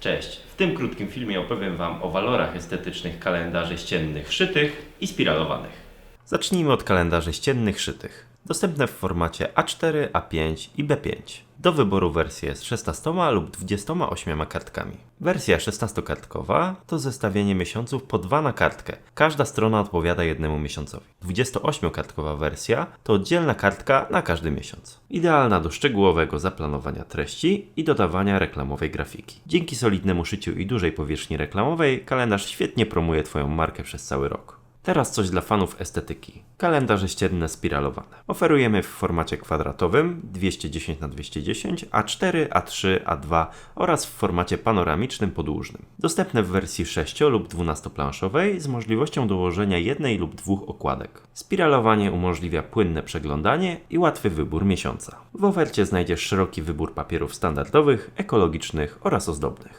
Cześć! W tym krótkim filmie opowiem Wam o walorach estetycznych kalendarzy ściennych szytych i spiralowanych. Zacznijmy od kalendarzy ściennych szytych. Dostępne w formacie A4, A5 i B5. Do wyboru wersje z 16 lub 28 kartkami. Wersja 16-kartkowa to zestawienie miesiąców po dwa na kartkę. Każda strona odpowiada jednemu miesiącowi. 28-kartkowa wersja to oddzielna kartka na każdy miesiąc. Idealna do szczegółowego zaplanowania treści i dodawania reklamowej grafiki. Dzięki solidnemu szyciu i dużej powierzchni reklamowej kalendarz świetnie promuje Twoją markę przez cały rok. Teraz coś dla fanów estetyki. Kalendarze ścienne spiralowane. Oferujemy w formacie kwadratowym 210 na 210 A4, A3, A2 oraz w formacie panoramicznym podłużnym. Dostępne w wersji 6 lub 12 planszowej z możliwością dołożenia jednej lub dwóch okładek. Spiralowanie umożliwia płynne przeglądanie i łatwy wybór miesiąca. W ofercie znajdziesz szeroki wybór papierów standardowych, ekologicznych oraz ozdobnych.